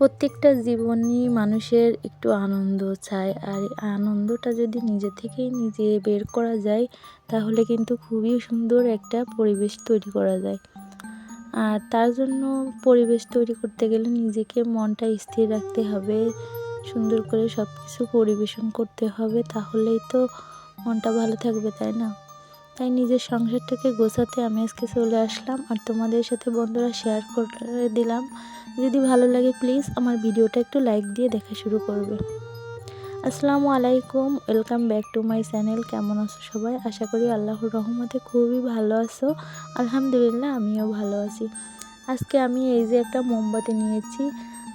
প্রত্যেকটা জীবনই মানুষের একটু আনন্দ চায়। আর আনন্দটা যদি নিজে থেকেই নিজে বের করা যায়, তাহলে কিন্তু খুবই সুন্দর একটা পরিবেশ তৈরি করা যায়। আর তার জন্য পরিবেশ তৈরি করতে গেলে নিজেকে মনটা স্থির রাখতে হবে, সুন্দর করে সব কিছু পরিবেশন করতে হবে, তাহলেই তো মনটা ভালো থাকবে, তাই না? তাই নিজের সংসারটাকে গোছাতে আমি আজকে চলে আসলাম আর তোমাদের সাথে বন্ধুরা শেয়ার করে দিলাম। যদি ভালো লাগে প্লিজ আমার ভিডিওটা একটু লাইক দিয়ে দেখা শুরু করবে। আসসালামু আলাইকুম welcome back to my channel কেমন আছো সবাই? আশা করি আল্লাহর রহমতে খুবই ভালো আছো। আলহামদুলিল্লাহ, আমিও ভালো আছি। আজকে আমি এই যে একটা মোমবাতি নিয়েছি,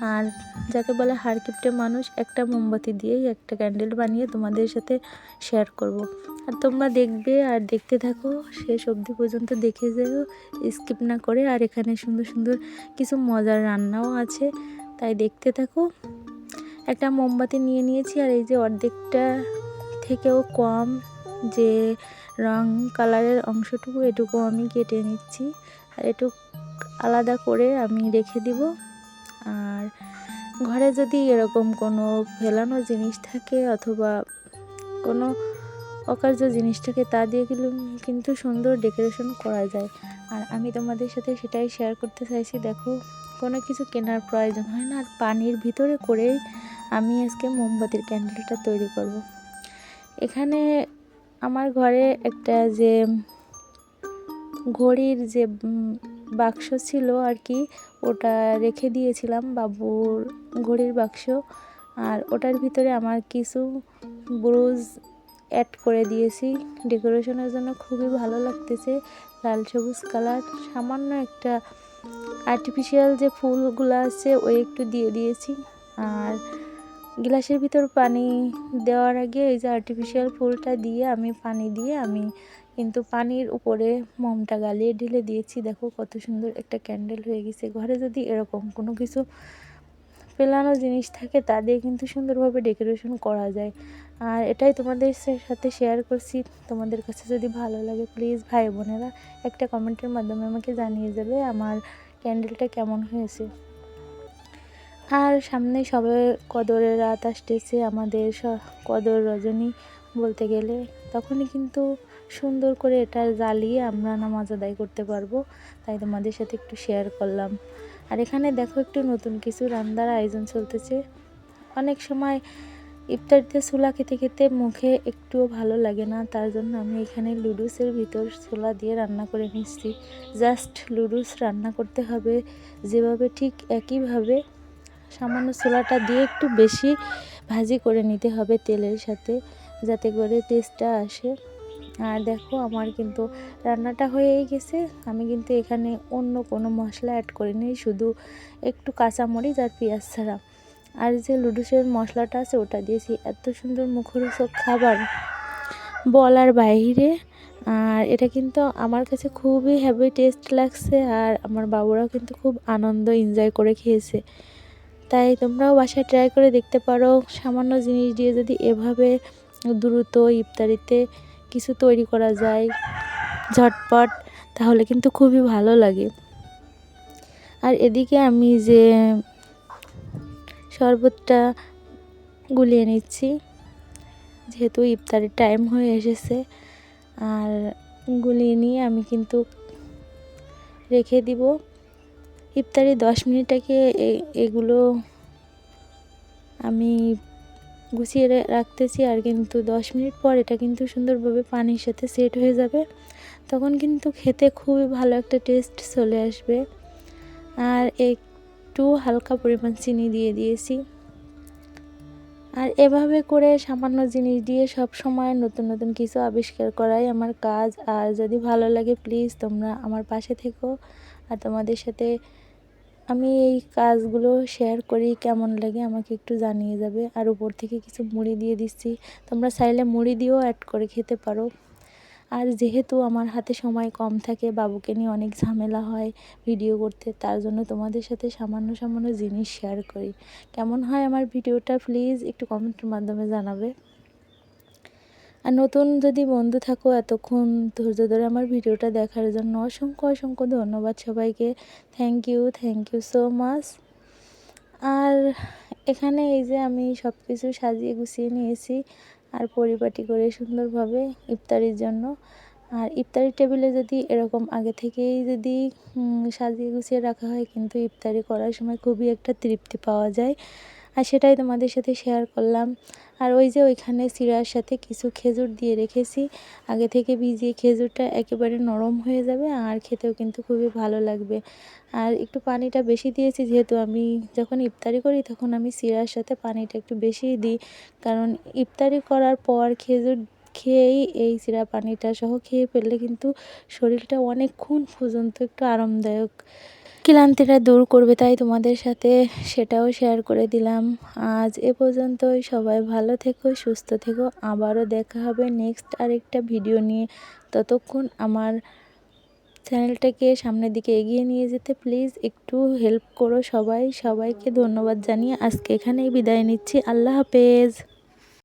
আর যাকে বলে হারকিপটে মানুষ, একটা মোমবাতি দিয়েই একটা ক্যান্ডেল বানিয়ে তোমাদের সাথে শেয়ার করব। আর তোমরা দেখবে আর দেখতে থাকো, শেষ অবধি পর্যন্ত দেখে যেও স্কিপ না করে। আর এখানে সুন্দর সুন্দর কিছু মজার রান্নাও আছে, তাই দেখতে থাকো। একটা মোমবাতি নিয়ে নিয়েছি, আর এই যে অর্ধেকটা থেকেও কম যে রং কালারের অংশটুকু, এটুকু আমি কেটে নিচ্ছি। আর এটুকু আলাদা করে আমি রেখে দিব। আর ঘরে যদি এরকম কোনো ফেলানো জিনিস থাকে অথবা কোনো অকার্য জিনিস থাকে, তা দিয়ে কিন্তু সুন্দর ডেকোরেশন করা যায়। আর আমি তোমাদের সাথে সেটাই শেয়ার করতে চাইছি, দেখো কোনো কিছু কেনার প্রয়োজন হয় না। আর পানির ভিতরে করেই আমি আজকে মোমবাতির ক্যান্ডেলটা তৈরি করব। এখানে আমার ঘরে একটা যে ঘড়ির যে বাক্স ছিল আর কি, ওটা রেখে দিয়েছিলাম বাবুর ঘড়ির বাক্স। আর ওটার ভিতরে আমার কিছু ব্রুজ অ্যাড করে দিয়েছি। ডেকোরেশনের জন্য খুবই ভালো লাগতেছে, লাল সবুজ কালার সামান্য একটা আর্টিফিশিয়াল যে ফুলগুলো আছে, ওই একটু দিয়ে দিয়েছি। আর গ্লাসের ভিতর পানি দেওয়ার আগে এই যে আর্টিফিশিয়াল ফুলটা দিয়ে আমি পানি দিয়ে আমি কিন্তু পানির উপরে মোমটা গালিয়ে ঢেলে দিয়েছি। দেখো কত সুন্দর একটা ক্যান্ডেল হয়ে গেছে। ঘরে যদি এরকম কোনো কিছু পেলানো জিনিস থাকে, তা দিয়ে কিন্তু সুন্দরভাবে ডেকোরেশন করা যায়। আর এটাই তোমাদের সাথে শেয়ার করছি। তোমাদের কাছে যদি ভালো লাগে প্লিজ ভাই বোনেরা একটা কমেন্টের মাধ্যমে আমাকে জানিয়ে যাবে আমার ক্যান্ডেলটা কেমন হয়েছে। আর সামনে সবে কদরের রাত আসতেছে। আমাদের কদর রজনী বলতে গেলে, তখনই কিন্তু সুন্দর করে এটা জ্বালিয়ে আমরা নামাজ আদায় করতে পারব। তাই তোমাদের সাথে একটু শেয়ার করলাম। আর এখানে দেখো একটু নতুন কিছু রান্নার আয়োজন চলতেছে। অনেক সময় ইফতারিতে ছোলা খেতে খেতে মুখে একটুও ভালো লাগে না, তার জন্য আমি এখানে লুডুসের ভিতর ছোলা দিয়ে রান্না করে নিচ্ছি। জাস্ট লুডুস রান্না করতে হবে যেভাবে ঠিক একইভাবে। সামান্য ছোলাটা দিয়ে একটু বেশি ভাজি করে নিতে হবে তেলের সাথে, যাতে করে টেস্টটা আসে। আর দেখো আমার কিন্তু রান্নাটা হয়েই গেছে। আমি কিন্তু এখানে অন্য কোনো মশলা অ্যাড করিনি, শুধু একটু কাঁচামরিচ আর পেঁয়াজ ছাড়া। আর যে লুডুসের মশলাটা আছে, ওটা দিয়েছি। এত সুন্দর মুখরোচক খাবার। বলার বাইরে। আর এটা কিন্তু আমার কাছে খুবই হ্যাভি টেস্ট লাগছে আর আমার বাবুরাও কিন্তু খুব আনন্দ এনজয় করে খেয়েছে। তাই তোমরাও বাসায় ট্রাই করে দেখতে পারো। সামান্য জিনিস দিয়ে যদি এভাবে দ্রুত ইফতারিতে কিছু তৈরি করা যায় ঝটপট, তাহলে কিন্তু খুবই ভালো লাগে। আর এদিকে আমি যে শরবতটা গুলিয়ে নিচ্ছি, যেহেতু ইফতারের টাইম হয়ে এসেছে, আর গুলিয়ে নিয়ে আমি কিন্তু রেখে দিব। ইফতারি দশ মিনিট আগে এগুলো আমি গুছিয়ে রাখতেছি আর কিন্তু দশ মিনিট পর এটা কিন্তু সুন্দরভাবে পানির সাথে সেট হয়ে যাবে। তখন কিন্তু খেতে খুবই ভালো একটা টেস্ট চলে আসবে। আর একটু হালকা পরিমাণ চিনি দিয়ে দিয়েছি। আর এভাবে করে সামান্য জিনিস দিয়ে সব সময় নতুন নতুন কিছু আবিষ্কার করাই আমার কাজ। আর যদি ভালো লাগে প্লিজ তোমরা আমার পাশে থেকো। আর তোমাদের সাথে আমি এই কাজগুলো শেয়ার করি, কেমন লাগে আমাকে একটু জানিয়ে যাবে। আর উপর থেকে কিছু মুড়ি দিয়ে দিচ্ছি। তোমরা চাইলে মুড়ি দিয়েও অ্যাড করে খেতে পারো। আর যেহেতু আমার হাতে সময় কম থাকে, বাবুকে নিয়ে অনেক ঝামেলা হয় ভিডিও করতে, তার জন্য তোমাদের সাথে সামান্য সামান্য জিনিস শেয়ার করি। কেমন হয় আমার ভিডিওটা প্লিজ একটু কমেন্টের মাধ্যমে জানাবে। আর নতুন যদি বন্ধু থাকো এতক্ষণ ধৈর্য ধরে আমার ভিডিওটা দেখার জন্য অসংখ্য অসংখ্য ধন্যবাদ সবাইকে। Thank you thank you so much আর এখানে এই যে আমি সব কিছু সাজিয়ে গুছিয়ে নিয়েছি আর পরিপাটি করে সুন্দরভাবে ইফতারির জন্য। আর ইফতারি টেবিলে যদি এরকম আগে থেকেই যদি সাজিয়ে গুছিয়ে রাখা হয়, কিন্তু ইফতারি করার সময় খুবই একটা তৃপ্তি পাওয়া যায়। আর সেটাই তোমাদের সাথে শেয়ার করলাম। আর ওই যে ওইখানে সিরার সাথে কিছু খেজুর দিয়ে রেখেছি। আগে থেকে ভিজিয়ে খেজুরটা একেবারে নরম হয়ে যাবে, আর খেতেও কিন্তু খুবই ভালো লাগবে। আর একটু পানিটা বেশি দিয়েছি, যেহেতু আমি যখন ইফতারি করি তখন আমি চিড়ার সাথে পানিটা একটু বেশিই দিই। কারণ ইফতারি করার পর খেজুর খেয়েই এই চিড়া পানিটা সহ খেয়ে ফেললে কিন্তু শরীরটা অনেকক্ষণ পর্যন্ত একটু আরামদায়ক ক্লান্তিটা দূর করবে তাই তোমাদের সাথে সেটাও শেয়ার করে দিলাম। আজ এ পর্যন্তই, সবাই ভালো থেকো, সুস্থ থেকো। আবারও দেখা হবে নেক্সট আরেকটা ভিডিও নিয়ে। ততক্ষণ আমার চ্যানেলটাকে সামনের দিকে এগিয়ে নিয়ে যেতে প্লিজ একটু হেল্প করো সবাই। সবাইকে ধন্যবাদ জানিয়ে আজকে এখানেই বিদায় নিচ্ছি। আল্লাহ হাফেজ।